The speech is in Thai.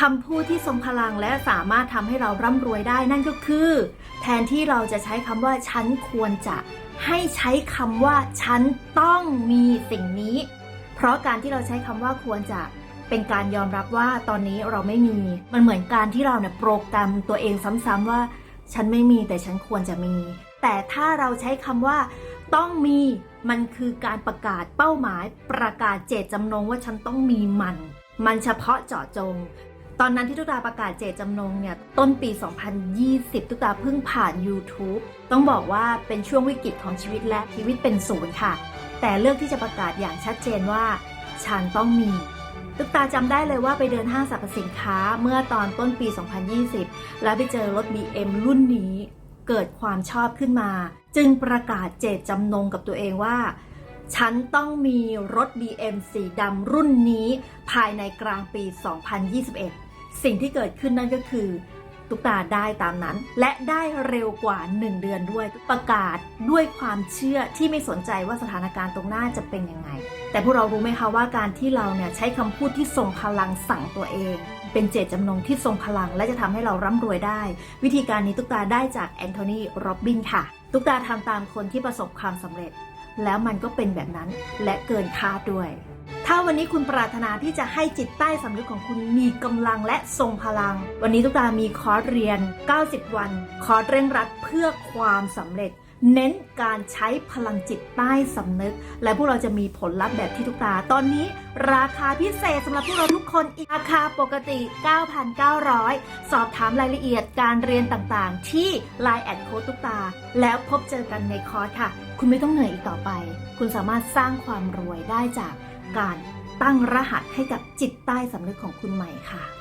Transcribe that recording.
คำพูดที่ทรงพลังและสามารถทำให้เราร่ำรวยได้นั่นก็คือ แทนที่เราจะใช้คำว่าฉันควรจะ ให้ใช้คำว่าฉันต้องมีสิ่งนี้ เพราะการที่เราใช้คำว่าควรจะเป็นการยอมรับว่าตอนนี้เราไม่มี มันเหมือนการที่เราเนี่ยโปรแกรมตัวเองซ้ำๆว่า ฉันไม่มีแต่ฉันควรจะมี แต่ถ้าเราใช้คำว่า ต้องมีมันคือการประกาศเป้าหมาย ประกาศเจตจำนงว่าฉันต้องมีมัน มันเฉพาะเจาะจง ตอนนั้นที่ตุ๊กตาประกาศเจตจำนงเนี่ยต้นปี 2020 ตุ๊กตาเพิ่งผ่าน YouTube ต้องบอกว่าเป็นช่วงวิกฤตของชีวิตและชีวิตเป็นศูนย์ค่ะ แต่เลือกที่จะประกาศอย่างชัดเจนว่า ฉันต้องมีตุ๊กตาจำได้เลยว่าไปเดินห้างสรรพสินค้าเมื่อตอนต้นปี 2020 แล้วไปเจอรถ BM รุ่นนี้ เกิดความชอบขึ้นมา จึงประกาศเจตจำนงกับตัวเองว่าฉันต้องมีรถ BM สีดำรุ่นนี้ภายในกลางปี 2021 สิ่งที่เกิดขึ้นนั่นก็คือ ตุ๊กตาได้ตามนั้น และได้เร็วกว่า 1 เดือนด้วยประกาศด้วยความเชื่อที่ไม่สนใจว่าสถานการณ์ตรงหน้าจะเป็นยังไง แต่พวกเรารู้ไหมคะว่าการที่เราเนี่ยใช้คำพูดที่ทรงพลังสั่งตัวเองเป็นเจตจำนงที่ทรงพลังและจะทำให้เราร่ำรวยได้ วิธีการนี้ตุ๊กตาได้จากแอนโทนีโรบบินค่ะ ตุ๊กตาทำตามคนที่ประสบความสำเร็จ แล้วมันก็เป็นแบบนั้นและเกินคาดด้วย ถ้าวันนี้คุณปรารถนาที่จะให้จิตใต้สำนึกของคุณมีกำลังและทรงพลัง วันนี้ทุกตามีคอร์สเรียน 90 วัน คอร์สเร่งรัดเพื่อความสำเร็จ เน้นการใช้พลังจิตใต้สำนึก และพวกเราจะมีผลลัพธ์แบบที่ทุกตา ตอนนี้ราคาพิเศษสำหรับพวกเราทุกคนอีกราคาปกติ 9,900 สอบถามรายละเอียดการเรียนต่างๆ ที่ Line แอดโค้ดทุกตา แล้วพบเจอกันในคอร์สค่ะ คุณไม่ต้องเหนื่อยอีกต่อไป คุณสามารถสร้างความรวยได้จากการตั้งรหัสให้กับจิตใต้สำนึกของคุณใหม่ค่ะ